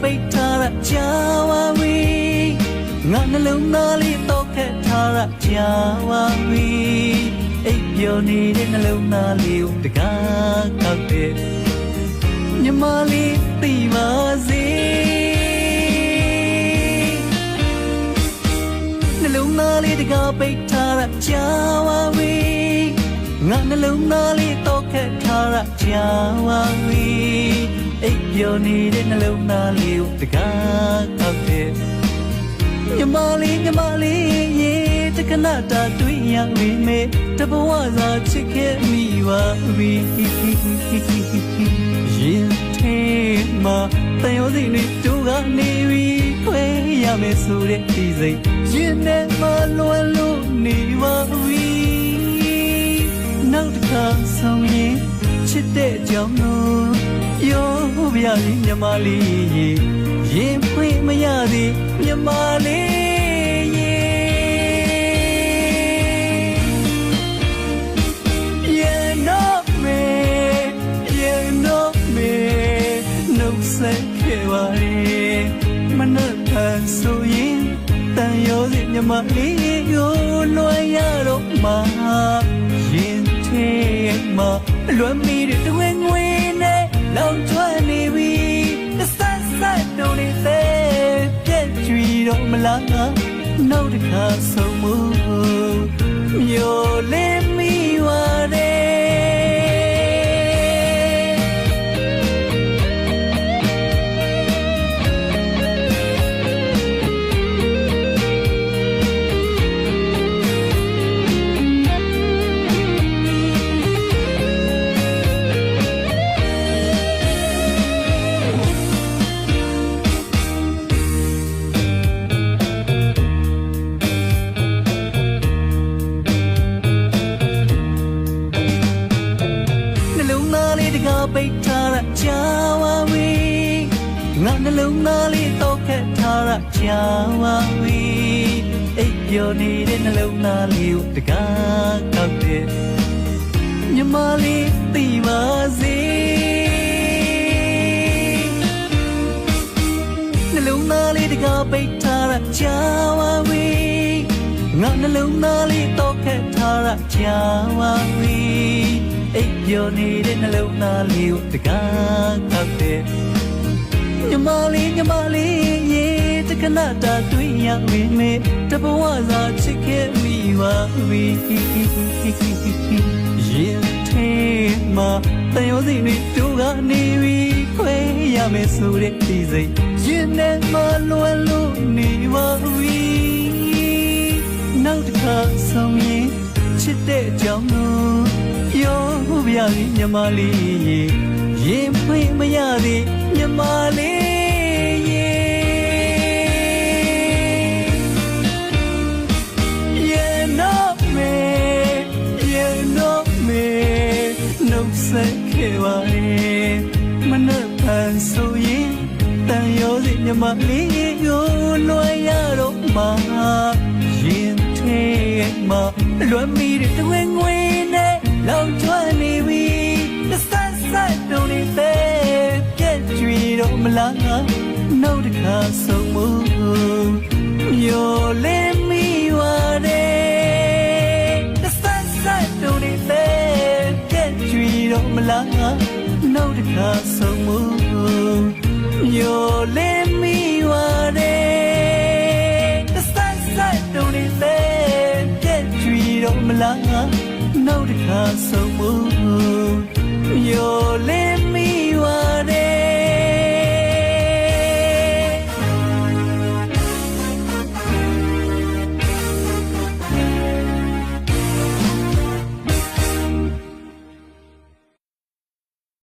ပိတ်ထားရကြာပါပြီငါနှလုံးသားလေးတော့ခက်ထားရကြာပါပြီအိပ်ပျော်နေတဲ့နှလုံးသားလေးကိုတကားကောက်တယ်မြမလေးသိပါစေနှလုံးသားလေးတကားပိတ်ထားရကြာပါပြီ ငါနှလုံးသားလေးတော့ခက်ထားရကြာပါပြီအိပ်ပျော်နေတဲ့နှလုံးသားလေးကိုတကားကောက်တဲ့မြမလေးမြမလေးရေတကနာတာတွေ့ရမိမေတဘဝစာချစ်ခဲ့မိပါပြီရင်ထဲမှာတန်ရောစီနေတို့ကနေပြီခွဲရမယ်ဆိုတဲ့ဒီစိတ်ရင်ထဲမှာလွယ်လို့နေပါ ပြီနောက်တစ်ခါဆောင်ရင်ချစ်တဲ့ကြောင့်လို့ရောပြရည်မြမလေးရေရင်ဖွင့်မရသည်မြမလေးရေ You know me, you know me, no sé qué va a ir. မနက်ဖြန်ဆိုရင်တန်ရောစီမြမလေးကိုလွှမ်းရတော့မှာရင်ထဲ မှာလွမ်းမိတဲ့တွင်ငွေနဲ့လောင်ကျွမ်းနေပြီတစ်ဆက်ဆက်တို့နေတဲ့ပြည့်ကြွီတော့မလားနောက်တစ်ခါဆုံးမှုမျိုး ကြာပါပြီငါနှလုံးသားလေးတော့ခက်ထားရကြာပါပြီအိပ်ပျော်နေတဲ့နှလုံးသားလေးကိုတကားကောက်တဲ့မြမလေးသိပါစေနှလုံးသားလေးတကားပိတ်ထားရကြာပါပြီငါနှလုံးသားလေးတော့ခက်ထားရကြာပါပြီအိ ပ်ပျော်နေတဲ့နှလုံးသားလေးကိုတကားကောက်တဲ့မြမလေးမြမလေးရေတကနာတာတွေ့ရမိမေတဘဝစာချစ်ခဲ့မိပါပြီရင်ထဲမှာတန်ရောစီနေတို့ကနေပြီခွဲရမယ်ဆိုတဲ့ဒီစိတ်ရင်ထဲမှာလွယ်လို့နေပါပြီနောက်တစ်ခါဆောင်ရင်ချစ်တဲ့ကြောင့်လို့ ပြောပြရည်မြမလေးရေရင်ဖွင့်မရသည်မြမလေးရေ You know me You know me No sé qué va a ir မနှက်ပန်ဆိုရင်တန်ရောစီမြမလေးကိုလွှမ်းရတော့မှာရင်ထဲမှာလွမ်းမိတဲ့တွင်ငွေနဲ့ လောင်ကျွမ်းနေပြီတစ်ဆက်ဆက်တို့နေတဲ့ပြည့်ကြွေတော့မလားနောက်တစ်ခါဆုံးမှုမျိုးလေးမိပါတဲ့တစ်ဆက်ဆက်တို့နေတဲ့ပြည့်ကြွေတော့မလားနောက်တစ်ခါဆုံးမှုမျိုးလေးမိပါတဲ့တစ်ဆက်ဆက်တို့နေတဲ့ပြည့်ကြွေတော့မလားနော 曾问。